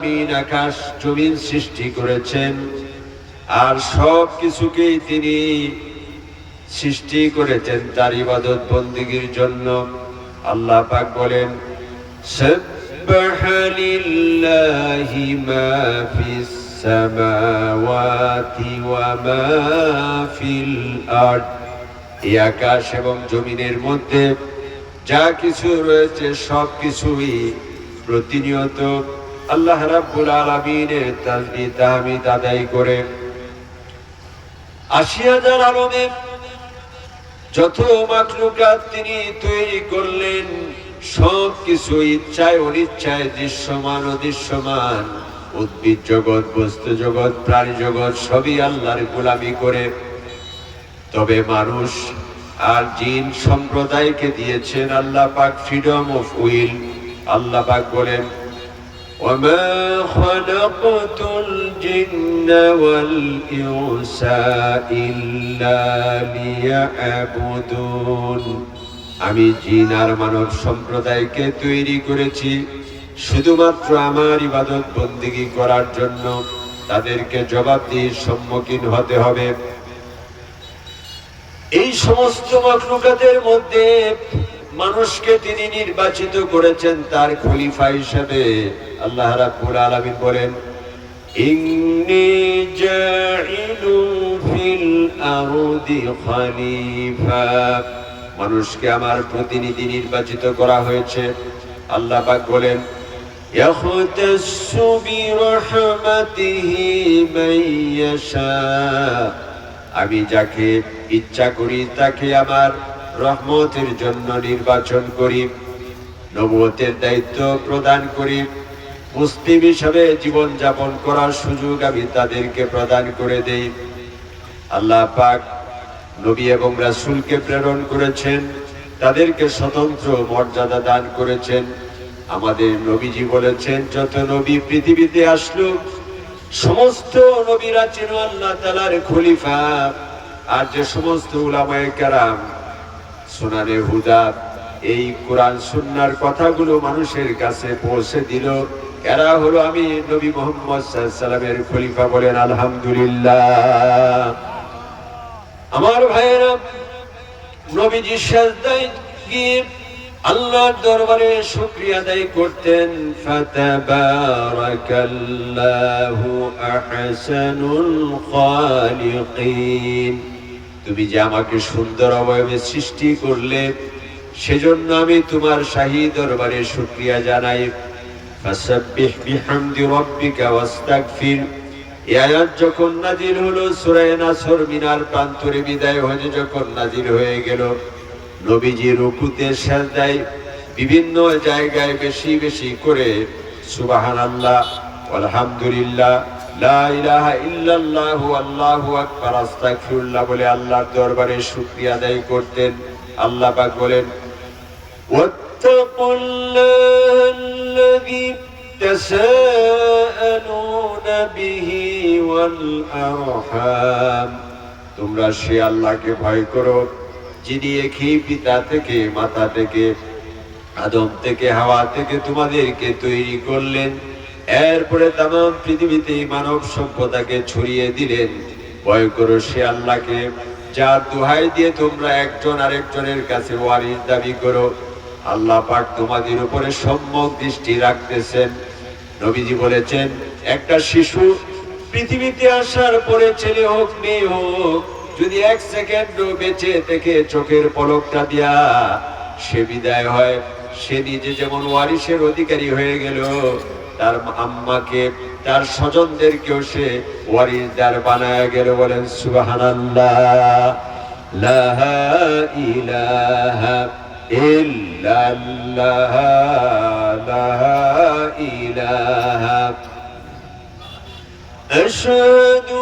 আকাশ জমিন সৃষ্টি করেছেন, আর সব কিছুকেই তিনি সৃষ্টি করেছেন তার ইবাদত বন্দীগীর জন্য। আল্লাহ পাক বলেন লিল্লাহি মা ফিস সামাওয়াতি ফিল আরদ। আকাশ এবং জমিনের মধ্যে যা কিছু রয়েছে সব কিছুই প্রতিনিয়ত আল্লাহ রাব্বুল আলামিনের তাসবিহ তাহমিদ আদায় করে। আশি হাজার আলমে যত মাকলুকাত তিনি তৈরি করলেন, সব কিছু ইচ্ছায় অনিচ্ছায় দৃশ্যমান অদৃশ্যমান উদ্ভিদ জগৎ, বস্তু জগৎ, প্রাণী জগৎ, সবই আল্লাহর গোলামি করে। তবে মানুষ আর জিন সম্প্রদায়কে দিয়েছেন আল্লাহ পাক ফ্রিডম অফ উইল আল্লাহ পাক বলেন وما خلقت الجن والإنس إلا ليعبدون আমি জিন আর মানব সম্প্রদায়কে তৈরি করেছি শুধুমাত্র আমার ইবাদত বন্দিগি করার জন্য তাদেরকে জবাবদিহির সম্মুখীন হতে হবে এই সমস্ত মখলুকাতের মধ্যে মানুষকে তিনি নির্বাচিত করেছেন তার খলিফা হিসেবে আল্লাহ রাব্বুল আলামিন বলেন ইন্নী জাইলু ফিল আরদি খলিফা মানুষকে আমার প্রতিনিধি নির্বাচিত করা হয়েছে আল্লাহ পাক বলেন يختص برحمته من يشاء আমি যাকে ইচ্ছা করি তাকে আমার রহমতের জন্য নির্বাচন করি, নবুয়তের দায়িত্ব প্রদান করি, মুসলিম হিসাবে জীবন যাপন করার সুযোগ আমি তাদেরকে প্রদান করে দেই। আল্লাহ পাক নবী এবং রাসুলকে প্রেরণ করেছেন, তাদেরকে স্বতন্ত্র মর্যাদা দান করেছেন। আমাদের নবীজি বলেছেন, যত নবী পৃথিবীতে আসলো, সমস্ত নবীরা ছিল আল্লাহ তালার খলিফা। আর যে সমস্ত উলামায়ে কেরাম সোনারে হুদা, এই কোরআন সুন্নার কথাগুলো মানুষের কাছে পৌঁছে দিল। এরা হলো আমি, নবী মোহাম্মদ সাল্লামের খলিফা বলেন, আলহামদুলিল্লাহ। আমার ভাইয়েরা, নবীজি আল্লাহর দরবারে শুকরিয়া আদায় করতেন? ফাতাবারাকাল্লাহু আহসানুল খালিকিন। তুমি যে আমাকে সুন্দর অবয়বে সৃষ্টি করলে, সেজন্য আমি তোমার শাহী দরবারে শুক্রিয়া জানাই। প্রান্তরে বিদায় হয়ে হয়ে গেল, নবীজি বিভিন্ন জায়গায় বেশি বেশি করে সুবহানাল্লাহ আলহামদুলিল্লাহ লা ইলাহা ইল্লাল্লাহু আল্লাহু আকবার আস্তাগফিরুল্লাহ বলে আল্লাহর দরবারে শুকরিয়া আদায় করতেন আল্লাহ পাক বলেন واتقوا الله الذي تساءلون به والأرحام তোমরা সে আল্লাহকে ভয় করো যিনি একই পিতা থেকে মাতা থেকে আদম থেকে হাওয়া থেকে তোমাদেরকে তৈরি করলেন এরপরে তাম পৃথিবীতে মানব সভ্যতাকে ছড়িয়ে দিলেন। ভয় করো সে আল্লাহকে, যার দোহাই দিয়ে তোমরা একজন আরেকজনের কাছে ওয়ারিস দাবি করো। আল্লাহ পাক তোমাদের উপরে সম্যক দৃষ্টি রাখতেছেন। নবীজি বলেছেন, একটা শিশু পৃথিবীতে আসার পরে ছেলে হোক, মেয়ে হোক, যদি এক সেকেন্ডও বেঁচে থেকে চোখের পলকটা দিয়া সে বিদায় হয়, সে নিজে যেমন ওয়ারিসের অধিকারী হয়ে গেল তার আম্মাকে, তার স্বজনদেরকেও সে ওয়ারিসদার বানায় গেল বলেন, সুবহানাল্লাহ। লা ইলাহা ইল্লাল্লাহ, লা ইলাহা। আশহাদু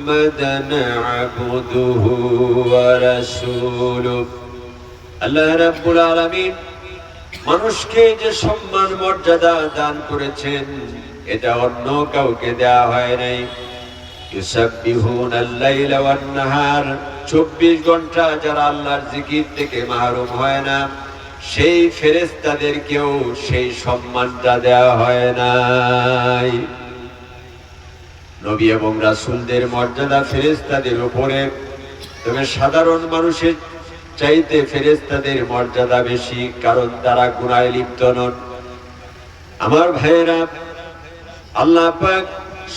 محمدا عبده ورسوله আল্লাহ রাব্বুল আলামিন মানুষকে যে সম্মান মর্যাদা দান করেছেন এটা অন্য কাউকে দেয়া হয় নাই ইউসাব্বিহুনা আল-লাইলা ওয়ান-নাহার 24 ঘন্টা যারা আল্লাহর জিকির থেকে মাহরুম হয় না সেই ফেরেশতাদেরকেও সেই সম্মানটা দেওয়া হয় নাই নবী এবং রাসুলদের মর্যাদা ফেরেশতাদের উপরে। তবে সাধারণ মানুষের চাইতে ফেরেশতাদের মর্যাদা বেশি, কারণ তারা গুনায় লিপ্ত নন। আমার ভাইয়েরা, আল্লাহ পাক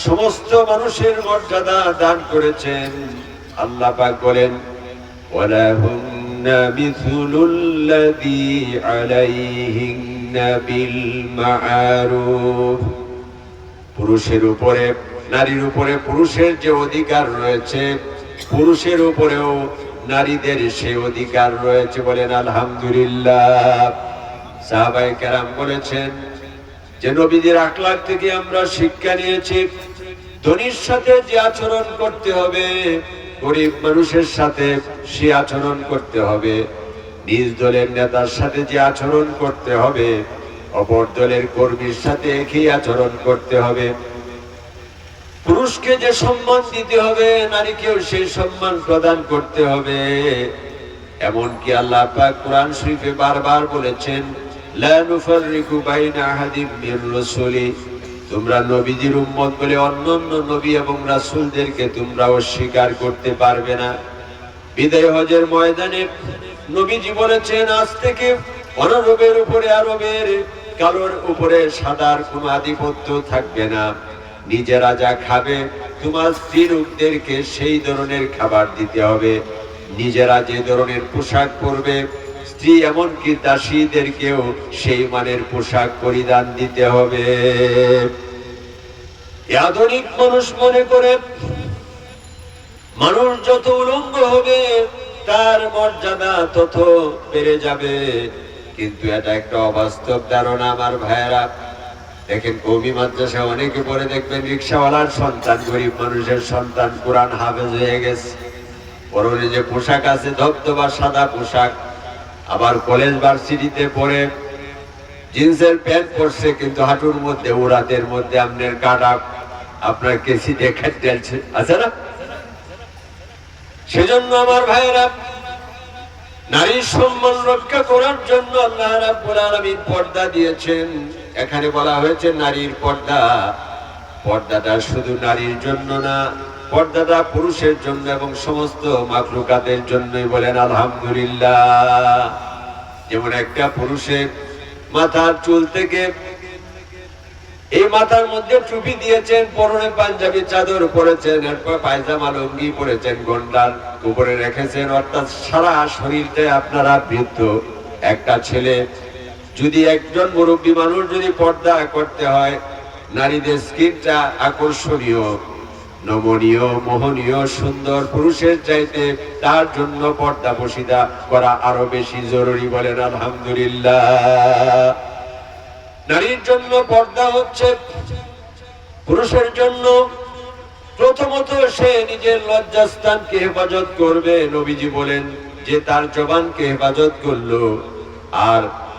সমস্ত মানুষের মর্যাদা দান করেছেন। আল্লাহ পাক বলেন পুরুষের উপরে নারীর উপরে পুরুষের যে অধিকার রয়েছে, পুরুষের উপরেও নারীদের সে অধিকার রয়েছে বলেন আলহামদুলিল্লাহ। সাহাবাই কেরাম বলেছেন, যে নবীদের আখলাক থেকে আমরা শিক্ষা নিয়েছি, ধনির সাথে যে আচরণ করতে হবে, গরিব মানুষের সাথে সে আচরণ করতে হবে। নিজ দলের নেতার সাথে যে আচরণ করতে হবে, অপর দলের কর্মীর সাথে একই আচরণ করতে হবে। পুরুষকে যে সম্মান দিতে হবে, নারীকেও সেই সম্মান প্রদান করতে হবে। এমনকি আল্লাহ পাক কোরআন শরীফে বারবার বলেছেন তোমরা নবীজির উম্মত বলে অন্যান্য নবী এবং রাসূলদেরকে তোমরা অস্বীকার করতে পারবে না। বিদায় হজের ময়দানে নবীজি বলেছেন, আজ থেকে অনারবের উপরে আরবের কালোর উপরে সাদার কোনো আধিপত্য থাকবে না। নিজেরা যা খাবে, তোমার স্ত্রী লোকদেরকে সেই ধরনের খাবার দিতে হবে। নিজেরা যে ধরনের পোশাক পরবে, স্ত্রী এমনকি দাসীদেরকেও সেই মানের পোশাক পরিধান দিতে হবে। আধুনিক মানুষ মনে করে, মানুষ যত উলঙ্গ হবে, তার মর্যাদা তত বেড়ে যাবে। কিন্তু এটা একটা অবাস্তব ধারণা, আমার ভাইয়েরা। দেখেন কবি, মাদ্রাসা অনেকে পরে দেখবেন, রিক্সাওয়ালার সন্তান, গরিব মানুষের সন্তান, কোরআন হাফেজ হয়ে গেছে। পরনে যে পোশাক আছে, ধবধবা সাদা পোশাক, আবার কলেজ ভার্সিটিতে পরে জিন্সের প্যান্ট পরছে, কিন্তু হাঁটুর মধ্যে উড়াতের মধ্যে আপনার কাটা আপনার কেসি দেখা টেলছে আছে না? সেজন্য আমার ভাইয়েরা, নারীর সম্মান রক্ষা করার জন্য আল্লাহ রাব্বুল আলামিন পর্দা দিয়েছেন। এখানে বলা হয়েছে নারীর পর্দা। পর্দাটা শুধু নারীর জন্য না, পর্দাটা পুরুষের জন্য এবং সমস্ত মাকলুকাতের জন্যই বলেন আলহামদুলিল্লাহ। যেমন একটা পুরুষের মাথার চুল থেকে এই মাথার মধ্যে টুপি দিয়েছেন, পরনে পাঞ্জাবি চাদর পরেছেন, এরপর পায়জামা, লুঙ্গি পরেছেন, গন্ডার উপরে রেখেছেন, অর্থাৎ সারা শরীরটাই আপনারা বৃদ্ধ। একটা ছেলে যদি একজন মুরব্বী মানুষ যদি পর্দা করতে হয়, নারীদের স্কিনটা আকর্ষণীয়, নমনীয়, মোহনীয়, সুন্দর, পুরুষের চাইতে তার জন্য পর্দা বসিদা করা আরও বেশি জরুরি বলেন আলহামদুলিল্লাহ। নারীর জন্য পর্দা হচ্ছে পুরুষের জন্য প্রথমত সে নিজের লজ্জাস্থানকে হেফাজত করবে, নবীজি বলেন যে তার জবানকে হেফাজত করল। আর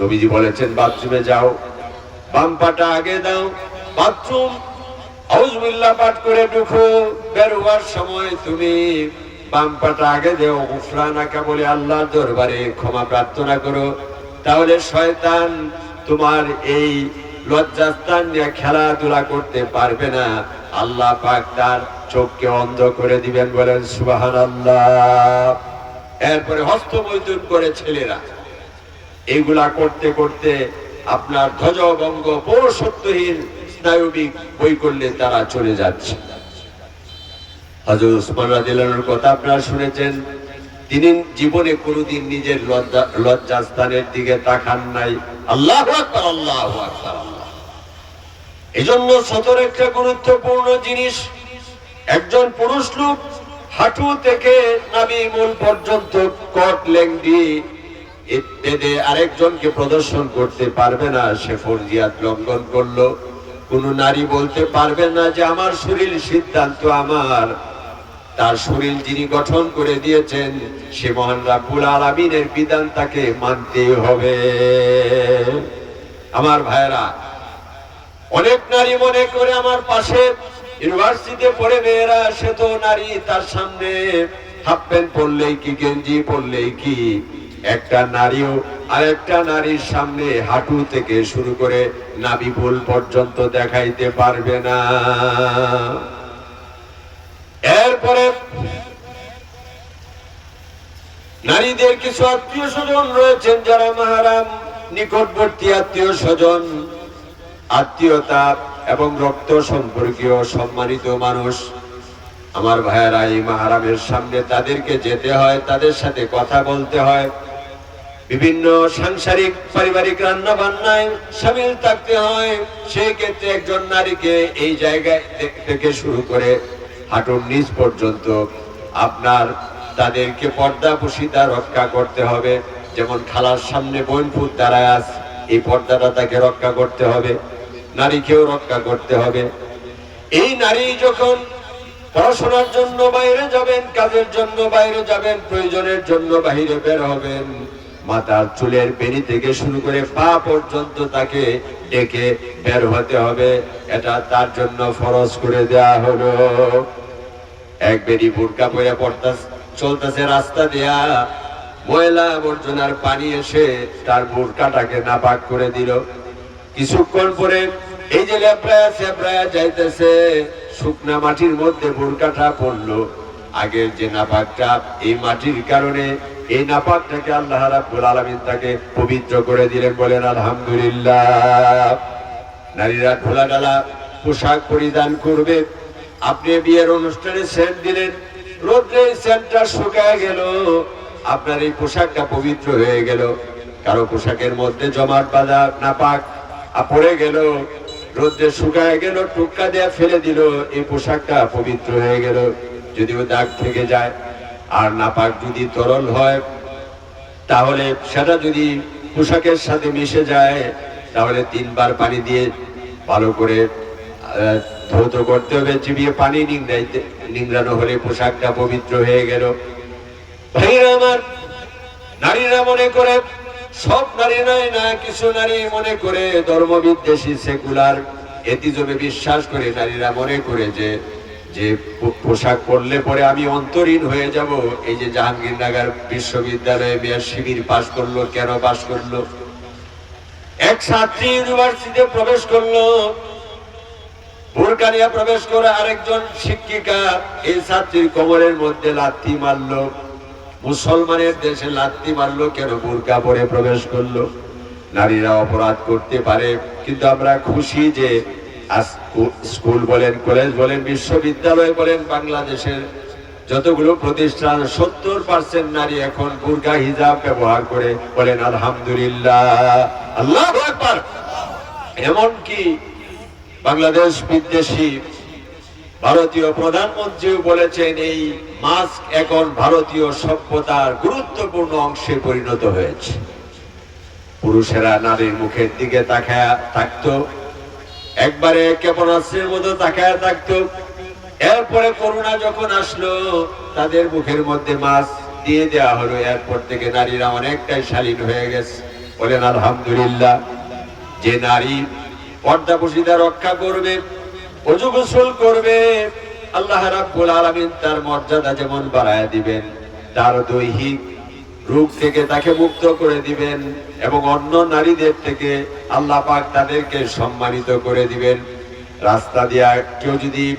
নবীজি বলেছেন, বাথরুমে যাও, বাম পাটা আগে দাও, বাথরুম আউজবিল্লাহ পাঠ করে ঢুকো, বের হওয়ার সময় তুমি বাম পাটা আগে দেও গুফরানাকা বলে আল্লাহর দরবারে ক্ষমা প্রার্থনা করো। তাহলে শয়তান তোমার এই লজ্জাস্থান নিয়ে খেলাধুলা করতে পারবে না। আল্লাহ পাক তার চোখকে অন্ধ করে দিবেন, বলেন সুবাহান আল্লাহ এরপরে হস্তমৈথুন করে ছেলেরা। এগুলা করতে করতে আপনার ধ্বজভঙ্গ পৌরসত্বহীন বই করলে তারা চলে যাচ্ছে। রাদিয়াল্লাহুর কথা আপনারা শুনেছেন। তিনি জীবনে নিজের লজ্জা দিকে তাকান নাই। আল্লাহ আল্লাহ এই জন্য সতর একটা গুরুত্বপূর্ণ জিনিস, একজন পুরুষ লোক হাঁটু থেকে নাবি মূল পর্যন্ত কট লেংডি বেঁধে আরেকজনকে প্রদর্শন করতে পারবে না। সে ফরজিয়াত লঙ্ঘন করল। কোন নারী বলতে পারবে না যে, আমার শরীর সিদ্ধান্ত আমার। তার শরীর যিনি গঠন করে দিয়েছেন, সে মহান রাব্বুল আলামিনের বিধান তাকে মানতে হবে। আমার ভাইরা অনেক নারী মনে করে আমার পাশে ইউনিভার্সিটিতে পড়ে মেয়েরা, সে তো নারী, তার সামনে হাফ প্যান্ট পরলেই কি গেঞ্জি, পরলেই কি একটা নারীও আরেকটা নারীর সামনে হাঁটু থেকে শুরু করে নাবি ফুল পর্যন্ত দেখাইতে পারবে না। এরপরে নারীদের কিছু আত্মীয় স্বজন রয়েছেন যারা মাহারাম, নিকটবর্তী আত্মীয় স্বজন। আত্মীয়তা এবং রক্ত সম্পর্কীয় সম্মানিত মানুষ। আমার ভাইয়েরা, এই মাহারামের সামনে তাদেরকে যেতে হয়, তাদের সাথে কথা বলতে হয়। বিভিন্ন সাংসারিক, পারিবারিক রান্না বান্নায় সামিল থাকতে হয়। সেই ক্ষেত্রে একজন নারীকে এই জায়গায় থেকে শুরু করে হাঁটুর নিচ পর্যন্ত আপনার তাদেরকে পর্দা পুশিদা রক্ষা করতে হবে। যেমন খালার সামনে বইনপুর দাঁড়ায় আস, এই পর্দাটা তাকে রক্ষা করতে হবে। নারীকেও রক্ষা করতে হবে। এই নারী যখন পড়াশোনার জন্য বাইরে যাবেন, কাজের জন্য বাইরে যাবেন, প্রয়োজনের জন্য বাইরে বের হবেন মাথার চুলের বেনি থেকে শুরু করে পা পর্যন্ত তাকে ডেকে বের হতে হবে। এটা তার জন্য ফরজ করে দেয়া হলো। এক বেরি বুড়কা পরে পড়তা চলতেছে রাস্তা দেয়া। ময়লা আবর্জনার পানি এসে তার বুড়কাটাকে নাপাক করে দিল। কিছুক্ষণ পরে এই যে লেপ্রায়া সেপ্রায়া যাইতেছে, শুকনা মাটির মধ্যে বুড়কাটা পড়ল। আগের যে নাপাকটা এই মাটির কারণে এই নাপাক থেকে আল্লাহ রাব্বুল আলামিন তাকে পবিত্র করে দিলেন, বলেন, আলহামদুলিল্লাহ। নারীরা খোলা ডালা পোশাক পরিধান করবে। আপনি বিয়ের অনুষ্ঠানে সেন্ট দিলেন, রোদ্রে সেন্টটা শুকায় গেল। আপনার এই পোশাকটা পবিত্র হয়ে গেল। কারও পোশাকের মধ্যে জমাট বাঁধা নাপাক পড়ে গেল। রোদ্রে শুকায় গেল টুক্কা দেয়া ফেলে দিল। এই পোশাকটা পবিত্র হয়ে গেল। যদিও দাগ থেকে যায় আর নাপাক যদি তরল হয়, তাহলে সেটা যদি পোশাকের সাথে মিশে যায়, তাহলে তিনবার পানি দিয়ে ভালো করে ধৌত করতে হবে, চিবিয়ে পানি নিংড়াইতে, নিংড়ানো হলে পোশাকটা পবিত্র হয়ে গেল। আমার, নারীরা মনে করে, সব নারী নয় না, কিছু নারী মনে করে, ধর্মবিদ্বেষী সেকুলার এতিজমে বিশ্বাস করে, নারীরা মনে করে যে যে পোশাক পরলে পরে আমি অন্তরীণ হয়ে যাব। এই যে জাহাঙ্গীরনগর বিশ্ববিদ্যালয়ে মেয়ের শিবির পাশ করল, কেন পাশ করল? এক ছাত্রী ইউনিভার্সিটিতে প্রবেশ করল। বোরকা নিয়ে প্রবেশ করে আরেকজন শিক্ষিকা এই ছাত্রীর কোমরের মধ্যে লাথি মারলো। মুসলমানের দেশে লাথি মারলো, কেন বোরকা পরে প্রবেশ করল? নারীরা অপরাধ করতে পারে, কিন্তু আমরা খুশি যে স্কুল বলেন, কলেজ বলেন, বিশ্ববিদ্যালয় বলেন, বাংলাদেশের যতগুলো প্রতিষ্ঠান, সত্তর পার্সেন্ট নারী এখন বুরকা হিজাব ব্যবহার করে বলেন, আলহামদুলিল্লাহ। একবার এমনকি বাংলাদেশ বিদ্বেষী ভারতীয় প্রধানমন্ত্রীও বলেছেন, এই মাস্ক এখন ভারতীয় সভ্যতার গুরুত্বপূর্ণ অংশে পরিণত হয়েছে। পুরুষেরা নারীর মুখের দিকে তাকায় থাকতো। একবারে কেমন ক্ষেপণাস্ত্রের মতো তাকায় থাকতো। এরপরে করোনা যখন আসলো, তাদের মুখের মধ্যে মাছ দিয়ে দেওয়া হলো। এরপর থেকে নারীরা অনেকটাই শালীন হয়ে গেছে। বলেন, আলহামদুলিল্লাহ, যে নারী পর্দা পুশিদা রক্ষা করবে, অজু গোসল করবে, আল্লাহ রাব্বুল আলামিন তার মর্যাদা যেমন বাড়ায় দিবেন, তার দৈহিক রোগ থেকে তাকে মুক্ত করে দিবেন এবং অন্য নারীদের থেকে আল্লাহ পাক তাদেরকে সম্মানিত করে দিবেন। রাস্তা দিয়া কেউ যদি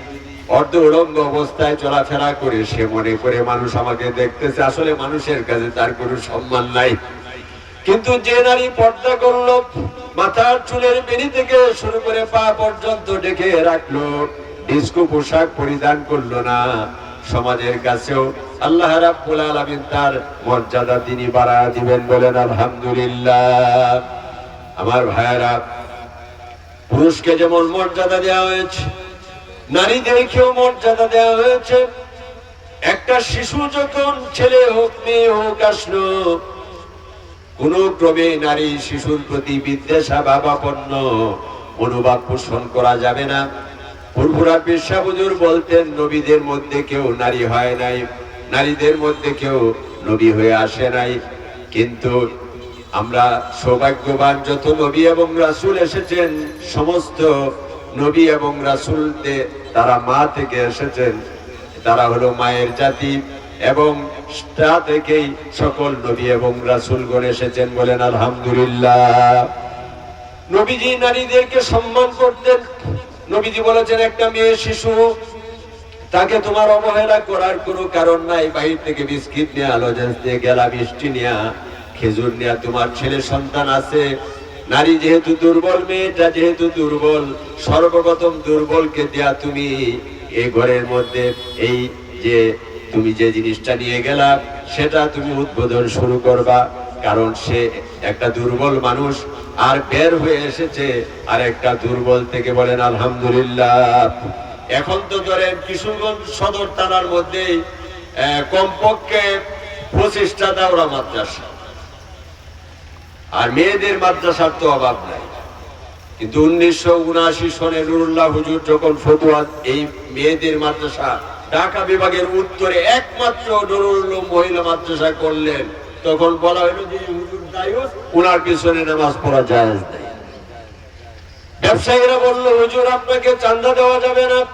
অর্ধ উলঙ্গ অবস্থায় চলাফেরা করে, সে মনে করে মানুষ আমাকে দেখতেছে, আসলে মানুষের কাছে তার কোনো সম্মান নাই। কিন্তু যে নারী পর্দা করল, মাথার চুলের বেনি থেকে শুরু করে পা পর্যন্ত ডেকে রাখল, ডিস্কো পোশাক পরিধান করল না। সমাজের কাছেও আল্লাহ রাব্বুল আলামিন তার মর্যাদা তিনি বাড়া দিবেন বলেন, আলহামদুলিল্লাহ। আমার ভাইয়েরা, পুরুষকে যেমন মর্যাদা দেওয়া হয়েছে, নারীদেরকেও মর্যাদা দেওয়া হয়েছে। একটা শিশু যখন ছেলে হোক, মেয়ে হোক, আসলো, কোন ক্রমে নারী শিশুর প্রতি বিদ্বেষা, ভাবাপন্ন অনুবাদ পোষণ করা যাবে না। পূর্বরা পেশা বুজুর বলতেন, নবীদের মধ্যে কেউ নারী হয় নাই, নারীদের মধ্যে কেউ নবী হয়ে আসে নাই। কিন্তু আমরা সৌভাগ্যবান যত নবী এবং রাসূল এসেছেন, সমস্ত নবী এবং রাসূলদের তারা মা থেকে এসেছেন। তারা হলো মায়ের জাতি এবং তা থেকেই সকল নবী এবং রাসূলগণ এসেছেন বলেন, আলহামদুলিল্লাহ। নবীজি নারীদেরকে সম্মান করতেন। নবীজি বলেছেন, একটা মেয়ে শিশু, তাকে তোমার অবহেলা করার কোনো কারণ নাই। বাহির থেকে বিস্কিট নিয়ে আলোজেন্স দিয়ে গেলা মিষ্টি নিয়া, খেজুর নিয়ে, তোমার ছেলে সন্তান আছে। নারী যেহেতু দুর্বল, মেয়েটা যেহেতু দুর্বল, সর্বপ্রথম দুর্বলকে দেয়া তুমি এই ঘরের মধ্যে এই যে তুমি যে জিনিসটা নিয়ে গেলা, সেটা তুমি উদ্বোধন শুরু করবা। কারণ সে একটা দুর্বল মানুষ আর বের হয়ে এসেছে আর একটা দুর্বল থেকে বলেন, আলহামদুলিল্লাহ। এখন তো ধরেন কিশোরগঞ্জ সদর থানার মধ্যে কমপক্ষে পঁচিশটা দাওরা মাদ্রাসা। আর মেয়েদের মাদ্রাসার তো অভাব নাই। কিন্তু উনিশশো উনআশি সনে নুরুল্লাহ হুজুর যখন ফতুয়া, এই মেয়েদের মাদ্রাসা ঢাকা বিভাগের উত্তরে একমাত্র নুরুল উলুম মহিলা মাদ্রাসা করলেন। তখন বলা হলো যে হুজুর দায়ুস উনার পিছনে নামাজ পড়া জায়েজ নেই। ব্যবসায়ীরা বলল, হুজুর, আপনাকে চান্দা দেওয়া যাবে না।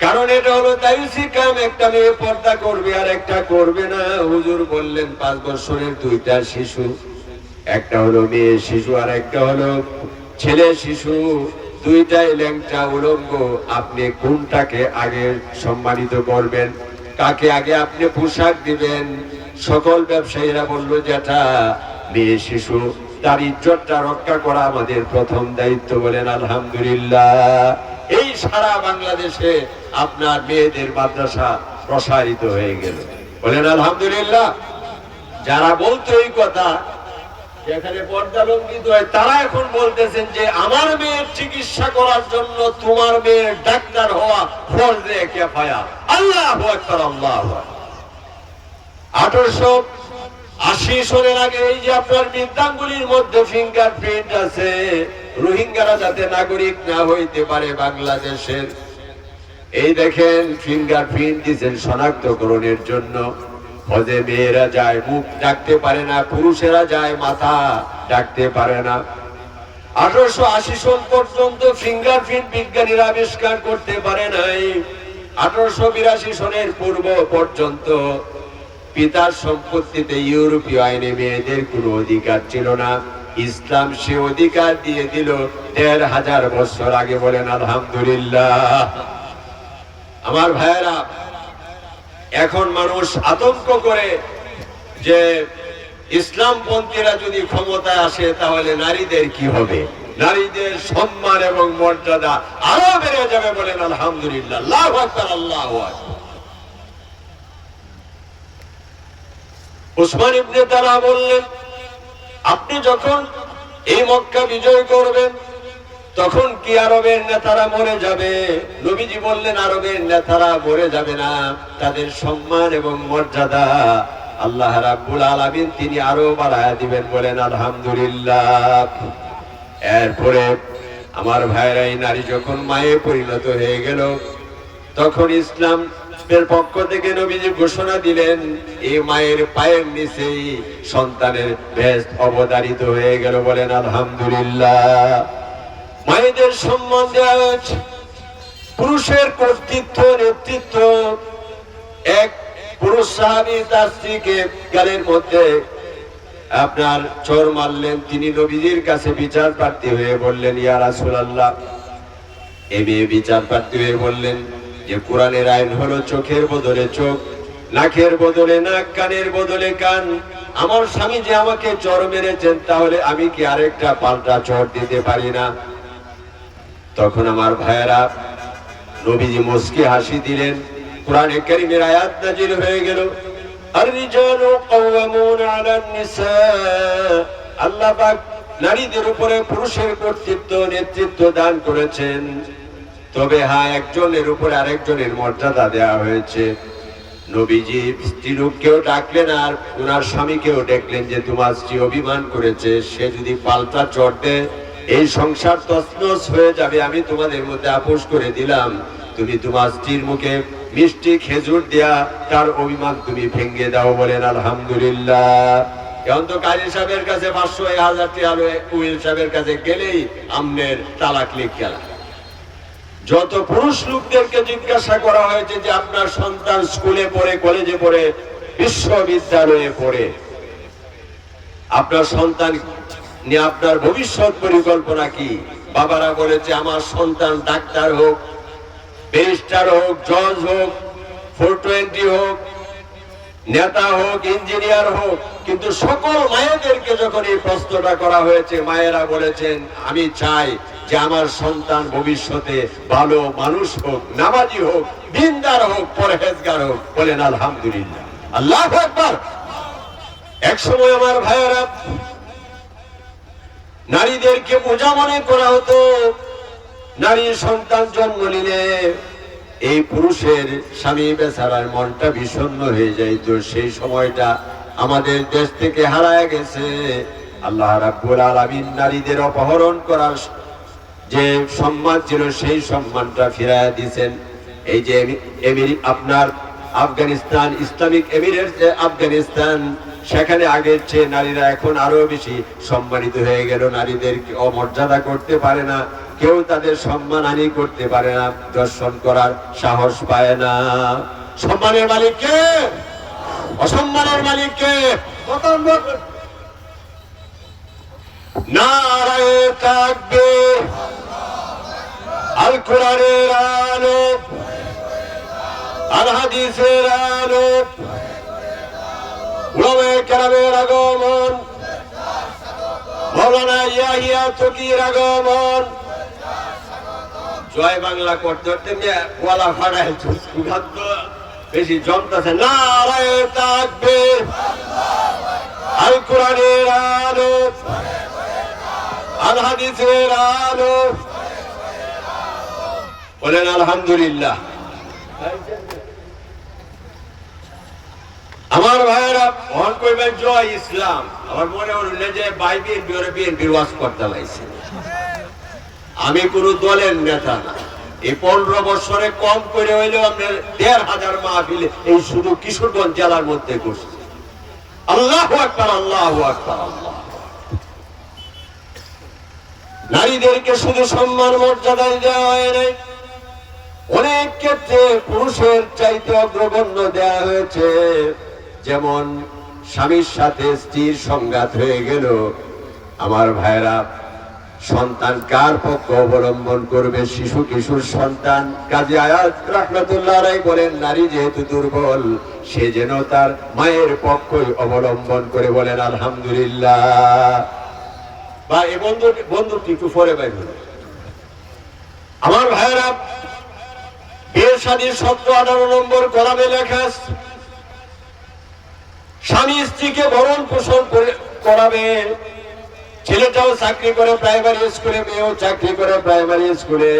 কারণ এটা হলো দায়ুসি কাম, একটা মেয়ে পর্দা করবে আর একটা করবে না। হুজুর বললেন, পাঁচ বছরের দুইটা শিশু। একটা হলো মেয়ে শিশু আর একটা হলো ছেলে শিশু। দুইটাই ল্যাংটা উলঙ্গ। আপনি কোনটাকে আগে সম্মানিত করবেন? কাকে আগে আপনি পোশাক দিবেন? সকল ব্যবসায়ীরা বলল যেটা মেয়ে, শিশু, তার ইজ্জতটা রক্ষা করা আমাদের প্রথম দায়িত্ব বলেন, আলহামদুলিল্লাহ। এই সারা বাংলাদেশে আপনার মেয়েদের মাদ্রাসা প্রসারিত হয়ে গেল। বলেন, আলহামদুলিল্লাহ। যারা বলতো এই কথা, যেখানে পর্দা লঙ্ঘিত হয়, তারা এখন বলতেছেন যে, আমার মেয়ের চিকিৎসা করার জন্য তোমার মেয়ের ডাক্তার হওয়া ফর্জে কেফায়া। আল্লাহ আল্লাহ আঠারোশো আশি সনের আগে এই যে আপনার বিদ্যাঙ্গুলির মধ্যে ফিঙ্গার প্রিন্ট আছে, রোহিঙ্গারা যাতে নাগরিক না হইতে পারে বাংলাদেশের। এই দেখেন ফিঙ্গার প্রিন্ট শনাক্তকরণের জন্য। হজে মেয়েরা যায়, মুখ ডাকতে পারে না, পুরুষেরা যায়, মাথা ডাকতে পারে না। আঠারোশো আশি সন পর্যন্ত ফিঙ্গারপ্রিন্ট বিজ্ঞানীরা আবিষ্কার করতে পারে নাই। আঠারোশো বিরাশি সনের পূর্ব পর্যন্ত পিতার সম্পত্তিতে ইউরোপীয় আইনে মেয়েদের কোনো অধিকার ছিল না। ইসলাম সে অধিকার দিয়ে দিল দেড় হাজার বছর আগে বলেন, আলহামদুলিল্লাহ। আমার ভাইয়েরা, এখন মানুষ আতঙ্ক করে যে ইসলামপন্থীরা যদি ক্ষমতায় আসে তাহলে নারীদের কি হবে? নারীদের সম্মান এবং মর্যাদা আরও বেড়ে যাবে বলেন, আলহামদুলিল্লাহ। আল্লাহু আল্লাহু উসমান ইবনে তারা বললেন, আপনি যখন এই মক্কা বিজয় করবেন, তখন কি আরবের নেতারা মরে যাবে? নবীজি বললেন, আরবের নেতারা মরে যাবে না। তাদের সম্মান এবং মর্যাদা আল্লাহ রাব্বুল আলামিন তিনি আরও বাড়ায় দিবেন বলেন, আলহামদুলিল্লাহ। এরপরে আমার ভাইরা এই নারী যখন মায়ে পরিণত হয়ে গেল, তখন ইসলাম এর পক্ষ থেকে নবীজি ঘোষণা দিলেন এই মায়ের পায়ের নিচেই সন্তানের বেশ অবতারিত হয়ে গেল বলেন, আলহামদুলিল্লাহ। মায়েদের দেওয়া হয়েছে পুরুষের কর্তৃত্ব, নেতৃত্ব, এক পুরুষ সাহাবি তার স্ত্রীকে গালের মধ্যে আপনার চোর মারলেন, তিনি নবীজির কাছে বিচার প্রার্থী হয়ে বললেন, ইয়া রাসূলুল্লাহ। এ মেয়ে বিচার প্রার্থী হয়ে বললেন যে কোরআনের আইন হলো চোখের বদলে চোখ, নাকের বদলে নাক, কানের বদলে কান। আমার স্বামী যে আমাকে চর মেরেছেন, তাহলে আমি কি আরেকটা পাল্টা চর দিতে পারি না? তখন আমার ভাইয়েরা নবীজি মুসকি হাসি দিলেন। কোরআনে কারিমের আয়াত নাজির হয়ে গেল। আল্লাহ নারীদের উপরে পুরুষের কর্তৃত্ব, নেতৃত্ব দান করেছেন। তবে হ্যাঁ একজনের উপরে আরেকজনের মর্যাদা দেওয়া হয়েছে। নবীজি স্ত্রীরূপকেও ডাকলেন আর ওনার স্বামীকেও দেখলেন যে তোমার স্ত্রী অভিমান করেছে, সে যদি পাল্টা চট দেয়, এই সংসার তছনছ হয়ে যাবে, আমি তোমাদের মধ্যে আপোষ করে দিলাম। তুমি তোমার স্ত্রীর মুখে মিষ্টি খেজুর দেয়া, তার অভিমান তুমি ভেঙে দাও বলেন আলহামদুলিল্লাহ। এখন তো কাজী সাহেবের কাছে পাঁচশো এক হাজার টাকা উইল সাহেবের কাছে গেলেই আমনের তালাক লিখ গেলা যত পুরুষ লোকদেরকে জিজ্ঞাসা করা হয়েছে যে আপনার সন্তান স্কুলে পড়ে, কলেজে পড়ে, বিশ্ববিদ্যালয়ে পড়ে, আপনার সন্তান নিয়ে আপনার ভবিষ্যৎ পরিকল্পনা কি? বাবারা বলেছে, আমার সন্তান ডাক্তার হোক, ব্যারিস্টার হোক, জজ হোক ফোর টোয়েন্টি হোক, নেতা হোক, ইঞ্জিনিয়ার হোক। কিন্তু সকল মায়েদেরকে যখন এই প্রশ্নটা করা হয়েছে, মায়েরা বলেছেন, আমি চাই যে আমার সন্তান ভবিষ্যতে ভালো মানুষ হোক, নামাজি হোক, দিনদার হোক, পরহেজগার হোক, বলেন আলহামদুলিল্লাহ। আল্লাহ একবার এক সময় আমার ভাইয়েরা নারীদেরকে বোঝা মনে করা হতো, নারী সন্তান জন্ম নিলে এই পুরুষের স্বামী বেচারার মনটা বিষণ্ণ হয়ে যাইতো। সেই সময়টা আমাদের দেশ থেকে হারায় গেছে। আল্লাহ রাব্বুল আলামিন নারীদের অপহরণ করার যে সম্মান ছিল, সেই সম্মানটা ফিরায় দিয়েছেন এই যে এমি- এমিরি, আপনার আফগানিস্তান, ইসলামিক এমিরের যে আফগানিস্তান, সেখানে আগের চেয়ে নারীরা এখন আরও বেশি সম্মানিত হয়ে গেল। নারীদের অমর্যাদা করতে পারে না, কেউ তাদের সম্মান হানি করতে পারে না, দর্শন করার সাহস পায় না। সম্মানের মালিক কে অসম্মানের মালিক কে নারায়ে তাকবীর আল কোরআনের আলো, আল হাদিসের আলো, উলামায়ে কেরামের আগমন মৌলানা ইয়াহিয়া তকির আগমন। জয় বাংলা করতে করতে নিয়ে ফাড়ায় বেশি জমতেছে। নারায়ে তাকবীর আল কোরআনের আলো আল হাদিসের আলো। বলেন, আলহামদুলিল্লাহ। আমার ভাইয়েরা মন কইবেন জয় ইসলাম। আমার মনে হলো যে বাই বিএনপি ওরা বিএনপির ওয়াজ করতে লাইছে। আমি কোন দলের নেতা না। এই পনেরো বছরে কম করে হইলেও আপনার দেড় হাজার মাহফিল এই শুধু কিশোরগঞ্জ জেলার মধ্যে করছে আল্লাহ আকবার আল্লাহ আকবার, আল্লাহ। নারীদেরকে শুধু সম্মান, মর্যাদা দেওয়া হয় নাই অনেক ক্ষেত্রে পুরুষের চাইতে অগ্রগণ্য দেওয়া হয়েছে। যেমন স্বামীর সাথে স্ত্রীর সংঘাত হয়ে গেল। আমার ভাইরা সন্তান কার পক্ষ অবলম্বন করবে? শিশু কিশোর সন্তান। কাজে আয়াত রহমতুল্লাহ বলেন, নারী যেহেতু দুর্বল, সে যেন তার মায়ের পক্ষই অবলম্বন করে বলেন, আলহামদুলিল্লাহ। বা এই একটু আমার ভাইরা বিয়ের সত্য আঠারো নম্বর লেখা স্বামী স্ত্রীকে ভরণ পোষণ ছেলেটাও চাকরি করে প্রাইমারি স্কুলে, মেয়েও চাকরি করে প্রাইমারি স্কুলে।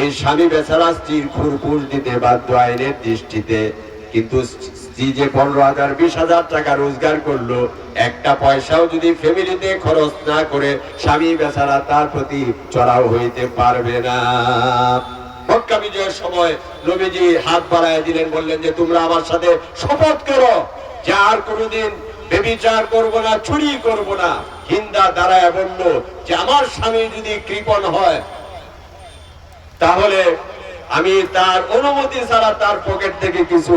এই স্বামী বেচারা স্ত্রীর খুরপুর দিতে বাধ্য আইনের দৃষ্টিতে, কিন্তু স্ত্রী যে পনেরো হাজার, বিশ হাজার টাকা রোজগার করল একটা পয়সাও যদি ফ্যামিলিতে খরচ না করে স্বামী বেচারা তার প্রতি চড়াও হইতে পারবে না। মক্কা বিজয়ের সময় নবীজি হাত বাড়ায় দিলেন, বললেন যে তোমরা আমার সাথে শপথ করো, যে আর কোনোদিন বেবিচার করব না, চুরি করব না। হিন্দা দাঁড়ায় বলল যে আমার স্বামী যদি কৃপণ হয়, তাহলে আমি তার অনুমতি ছাড়া তার পকেট থেকে কিছু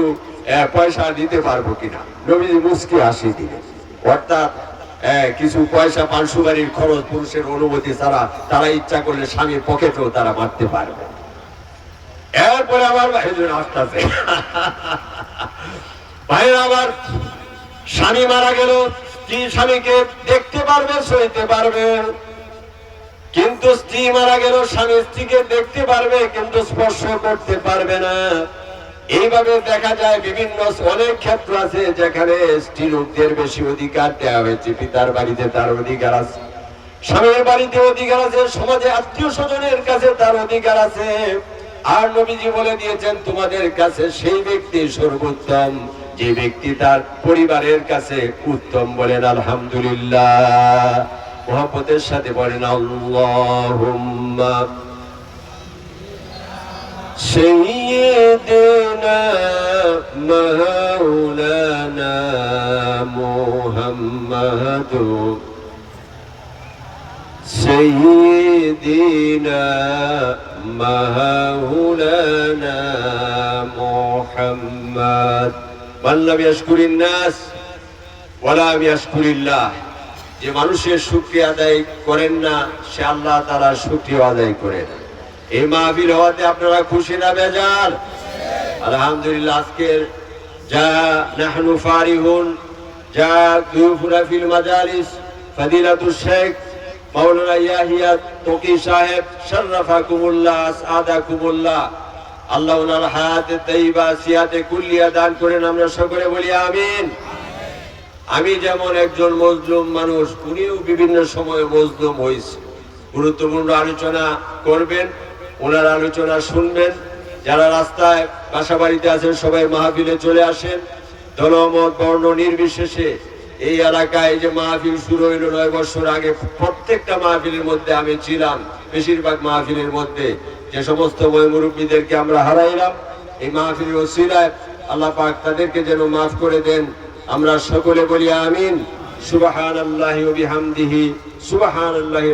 পয়সা দিতে পারব কিনা। নবীজি মুসকি হাসি দিলেন। অর্থাৎ কিছু পয়সা পানসুবাড়ির খরচ পুরুষের অনুমতি ছাড়া তারা ইচ্ছা করলে স্বামীর পকেটেও তারা মারতে পারবে। এরপরে আমার ভাইজন আসতেছে। ভাইয়ের আমার স্বামী মারা গেল, স্ত্রী স্বামীকে দেখতে পারবে সইতে পারবে। কিন্তু স্ত্রী মারা গেল, স্বামী স্ত্রীকে দেখতে পারবে, কিন্তু স্পর্শ করতে পারবে না। এইভাবে দেখা যায় বিভিন্ন অনেক ক্ষেত্র আছে যেখানে স্ত্রী লোকদের বেশি অধিকার দেওয়া হয়েছে, পিতার বাড়িতে তার অধিকার আছে, স্বামীর বাড়িতে অধিকার আছে, সমাজে আত্মীয় স্বজনের কাছে তার অধিকার আছে। আর নবীজি বলে দিয়েছেন, তোমাদের কাছে সেই ব্যক্তি সর্বোত্তম, যে ব্যক্তি তার পরিবারের কাছে উত্তম বলেন, আলহামদুলিল্লাহ। মোহাম্মতের সাথে বলেন, আল্লাহুম্মা سيدنا مولانا محمد سيدنا مولانا محمد من لم يشكر الناس ولم يشكر الله যে মানুষের শুক্রিয়া আদায় করেন না সে আল্লাহ তারা শুক্রিয়া আদায় করে না এই মাহফিল হওয়াতে আপনারা খুশি না বেজার? আলহামদুলিল্লাহ, আজকের যা নাহনু ফারিহুন, যা ফিল ফাদিলাতুল শেখ, মাওলানা ইয়াহিয়া তকি সাহেব আল্লাহ ওনার হায়াতে সিয়াতে কুল্লিয়া দান করেন, আমরা সকলে বলি আমিন। আমি যেমন একজন মজলুম মানুষ, উনিও বিভিন্ন সময়ে মজলুম হয়েছে গুরুত্বপূর্ণ আলোচনা করবেন। ওনার আলোচনা শুনবেন, যারা রাস্তায় বাসা বাড়িতে আছেন, সবাই মাহফিলে চলে আসেন। দলমত, বর্ণ নির্বিশেষে এই এলাকায় যে মাহফিল শুরু হইল নয় বছর আগে, প্রত্যেকটা মাহফিলের মধ্যে আমি ছিলাম। বেশিরভাগ মাহফিলের মধ্যে যে সমস্ত মুরব্বীদেরকে আমরা হারাইলাম, এই মাহফিলের ওসিলায় আল্লাহ পাক তাদেরকে যেন মাফ করে দেন। আমরা সকলে বলি আমিন। সুবাহান আল্লাহি বিহামদিহি। সুবাহান আল্লাহি